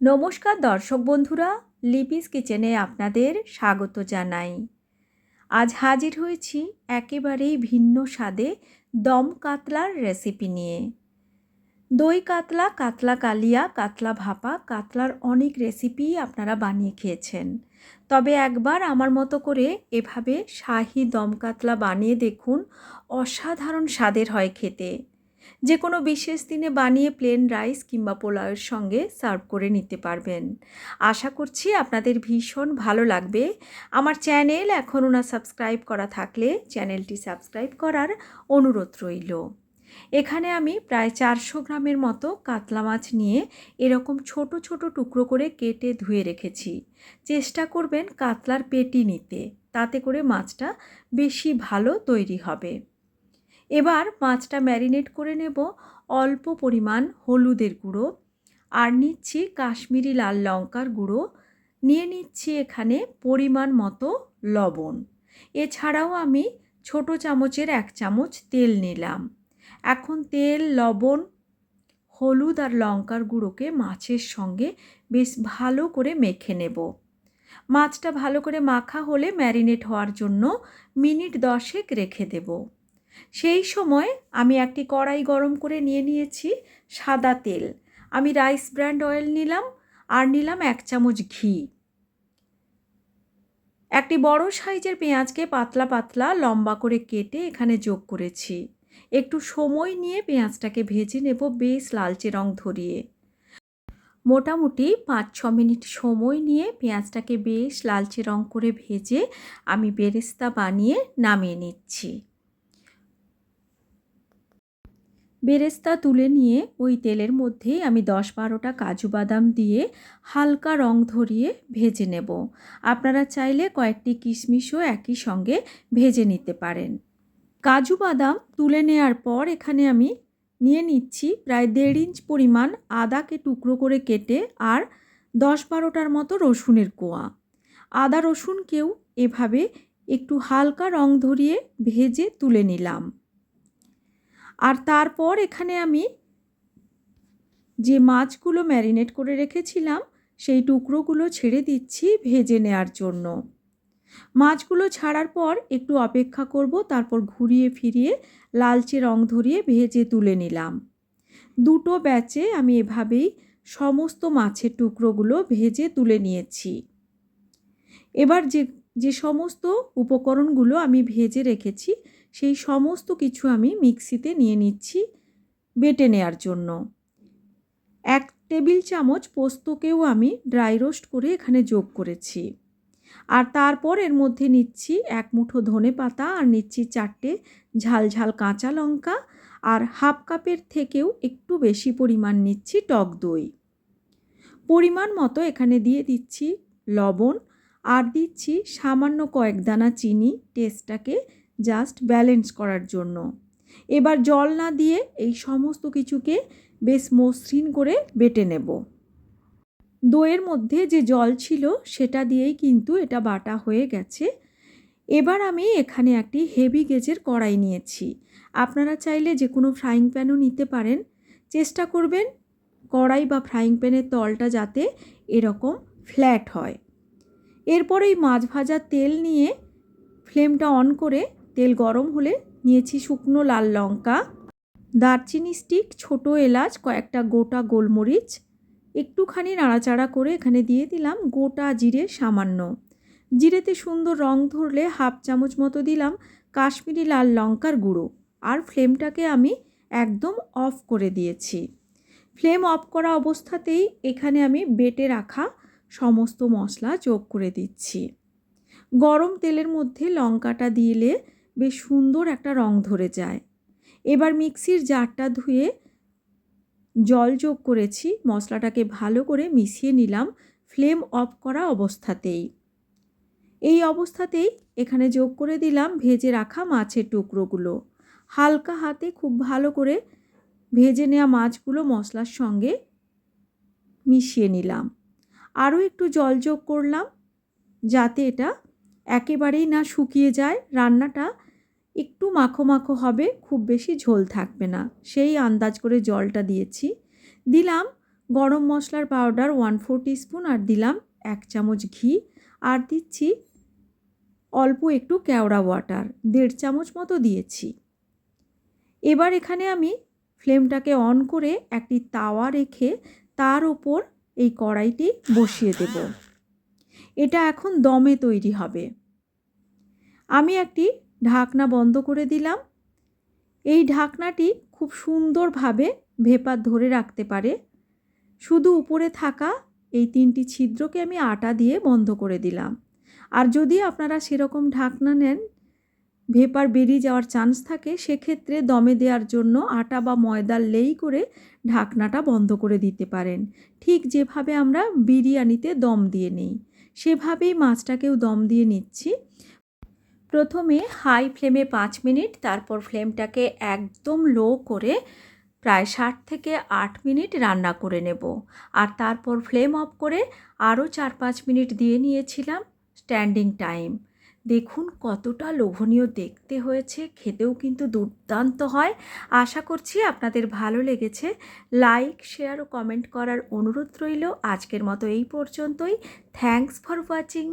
নমস্কার দর্শক বন্ধুরা, লিপিস কিচেনে আপনাদের স্বাগত জানাই। আজ হাজির হয়েছি একেবারেই ভিন্ন স্বাদে দম কাতলার রেসিপি নিয়ে। দই কাতলা কাতলা কালিয়া, কাতলা ভাপা, কাতলার অনেক রেসিপি আপনারা বানিয়ে খেয়েছেন। তবে একবার আমার মতো করে এভাবে শাহি দম কাতলা বানিয়ে দেখুন, অসাধারণ স্বাদের হয় খেতে। যে কোনো বিশেষ দিনে বানিয়ে প্লেন রাইস কিংবা পোলাওয়ের সঙ্গে সার্ভ করে নিতে পারবেন। আশা করছি আপনাদের ভীষণ ভালো লাগবে। আমার চ্যানেল এখনও না সাবস্ক্রাইব করা থাকলে চ্যানেলটি সাবস্ক্রাইব করার অনুরোধ রইল। এখানে আমি প্রায় চারশো গ্রামের মতো কাতলা মাছ নিয়ে এরকম ছোট ছোট টুকরো করে কেটে ধুয়ে রেখেছি। চেষ্টা করবেন কাতলার পেটি নিতে, তাতে করে মাছটা বেশি ভালো তৈরি হবে। এবার মাছটা ম্যারিনেট করে নেব অল্প পরিমাণ হলুদের গুঁড়ো আর নিচ্ছি কাশ্মীরি লাল লঙ্কার গুঁড়ো। নিয়ে নিচ্ছি এখানে পরিমাণ মতো লবণ। এছাড়াও আমি ছোট চামচের এক চামচ তেল নিলাম। এখন তেল, লবণ, হলুদ আর লঙ্কার গুঁড়োকে মাছের সঙ্গে বেশ ভালো করে মেখে নেব। মাছটা ভালো করে মাখা হলে ম্যারিনেট হওয়ার জন্য মিনিট দশেক রেখে দেবো। সেই সময় আমি একটি কড়াই গরম করে নিয়ে নিয়েছি সাদা তেল। আমি রাইস ব্র্যান্ড অয়েল নিলাম আর নিলাম এক চামচ ঘি। একটি বড় সাইজের পেঁয়াজকে পাতলা পাতলা লম্বা করে কেটে এখানে যোগ করেছি। একটু সময় নিয়ে পেঁয়াজটাকে ভেজে নেব বেশ লালচে রং ধরিয়ে। মোটামুটি পাঁচ ছ মিনিট সময় নিয়ে পেঁয়াজটাকে বেশ লালচে রং করে ভেজে আমি বেরেস্তা বানিয়ে নামিয়ে নিচ্ছি। বেরেস্তা তুলে নিয়ে ওই তেলের মধ্যেই আমি দশ বারোটা কাজু বাদাম দিয়ে হালকা রং ধরিয়ে ভেজে নেব। আপনারা চাইলে কয়েকটি কিশমিশও একই সঙ্গে ভেজে নিতে পারেন। কাজু বাদাম তুলে নেওয়ার পর এখানে আমি নিয়ে নিচ্ছি প্রায় দেড় ইঞ্চ পরিমাণ আদাকে টুকরো করে কেটে আর দশ বারোটার মতো রসুনের কোয়া। আদা রসুনকেও এভাবে একটু হালকা রং ধরিয়ে ভেজে তুলে নিলাম। আর তারপর এখানে আমি যে মাছগুলো ম্যারিনেট করে রেখেছিলাম, সেই টুকরোগুলো ছেড়ে দিচ্ছি ভেজে নেওয়ার জন্য। মাছগুলো ছাড়ার পর একটু অপেক্ষা করব, তারপর ঘুরিয়ে ফিরিয়ে লালচে রং ধরিয়ে ভেজে তুলে নিলাম। দুটো ব্যাচে আমি এভাবেই সমস্ত মাছের টুকরোগুলো ভেজে তুলে নিয়েছি। এবার যে যে সমস্ত উপকরণগুলো আমি ভেজে রেখেছি সেই সমস্ত কিছু আমি মিক্সিতে নিয়ে নিচ্ছি বেটে নেওয়ার জন্য। এক টেবিল চামচ পোস্তকেও আমি ড্রাই রোস্ট করে এখানে যোগ করেছি। আর তারপর এর মধ্যে নিচ্ছি এক মুঠো ধনে পাতা আর নিচ্ছি চারটে ঝাল ঝাল কাঁচা লঙ্কা আর হাফ কাপের থেকেও একটু বেশি পরিমাণ নিচ্ছি টক দই। পরিমাণ মতো এখানে দিয়ে দিচ্ছি লবণ আর দিচ্ছি সামান্য কয়েক দানা চিনি টেস্টটাকে জাস্ট ব্যালেন্স করার জন্য। এবার জল না দিয়ে এই সমস্ত কিছুকে বেশ মসৃণ করে বেটে নেব। দইয়ের মধ্যে যে জল ছিল সেটা দিয়েই কিন্তু এটা বাটা হয়ে গেছে। এবার আমি এখানে একটি হেভি গেজের কড়াই নিয়েছি। আপনারা চাইলে যে কোনো ফ্রাইং প্যানও নিতে পারেন। চেষ্টা করবেন কড়াই বা ফ্রাইং প্যানের তলটা যাতে এরকম ফ্ল্যাট হয়। এরপর এই মাছ ভাজা তেল নিয়ে ফ্লেমটা অন করে তেল গরম হলে নিয়েছি শুকনো লাল লঙ্কা, দারচিনি স্টিক, ছোট এলাচ, কয়েকটা গোটা গোলমরিচ। একটুখানি নাড়াচাড়া করে এখানে দিয়ে দিলাম গোটা জিরে সামান্য। জিরেতে সুন্দর রং ধরলে হাফ চামচ মতো দিলাম কাশ্মীরি লাল লঙ্কার গুঁড়ো আর ফ্লেমটাকে আমি একদম অফ করে দিয়েছি। ফ্লেম অফ করা অবস্থাতেই এখানে আমি বেটে রাখা সমস্ত মশলা যোগ করে দিচ্ছি। গরম তেলের মধ্যে লঙ্কাটা দিলে বেশ সুন্দর একটা রং ধরে যায়। এবার মিক্সির জারটা ধুয়ে জল যোগ করেছি, মশলাটাকে ভালো করে মিশিয়ে নিলাম ফ্লেম অফ করা অবস্থাতেই। এই অবস্থাতেই এখানে যোগ করে দিলাম ভেজে রাখা মাছের টুকরোগুলো। হালকা হাতে খুব ভালো করে ভেজে নেওয়া মাছগুলো মশলার সঙ্গে মিশিয়ে নিলাম। আরও একটু জল যোগ করলাম, যাতে এটা একেবারেই না শুকিয়ে যায়। রান্নাটা একটু মাখো মাখো হবে, খুব বেশি ঝোল থাকবে না। সেই আন্দাজ করে জলটা দিয়েছি। দিলাম গরম মশলার পাউডার ওয়ান ফোর স্পুন আর দিলাম এক চামচ ঘি। আর দিচ্ছি অল্প একটু কেওড়া ওয়াটার দেড় চামচ মতো দিয়েছি। এবার এখানে আমি ফ্লেমটাকে অন করে একটি তাওয়া রেখে তার ওপর এই কড়াইটি বসিয়ে দেব। এটা এখন দমে তৈরি হবে। আমি একটি ঢাকনা বন্ধ করে দিলাম। এই ঢাকনাটি খুব সুন্দরভাবে ভেপার ধরে রাখতে পারে। শুধু উপরে থাকা এই তিনটি ছিদ্রকে আমি আটা দিয়ে বন্ধ করে দিলাম। আর যদি আপনারা সেরকম ঢাকনা নেন, ভেপার বেরিয়ে যাওয়ার চান্স থাকে, সেক্ষেত্রে দমে দেওয়ার জন্য আটা বা ময়দার লেই করে ঢাকনাটা বন্ধ করে দিতে পারেন। ঠিক যেভাবে আমরা বিরিয়ানিতে দম দিয়ে নিই, সেভাবেই মাছটাকেও দম দিয়ে নিচ্ছি। প্রথমে হাই ফ্লেমে পাঁচ মিনিট, তারপর ফ্লেমটাকে একদম লো করে প্রায় ষাট থেকে আট মিনিট রান্না করে নেব। আর তারপর ফ্লেম অফ করে আরও চার পাঁচ মিনিট দিয়ে নিয়েছিলাম স্ট্যান্ডিং টাইম। দেখুন কতটা লোভনীয় দেখতে হয়েছে, খেতেও কিন্তু দুর্দান্ত হয়। আশা করছি আপনাদের ভালো লেগেছে। লাইক, শেয়ার ও কমেন্ট করার অনুরোধ রইল। আজকের মতো এই পর্যন্তই। Thanks for watching.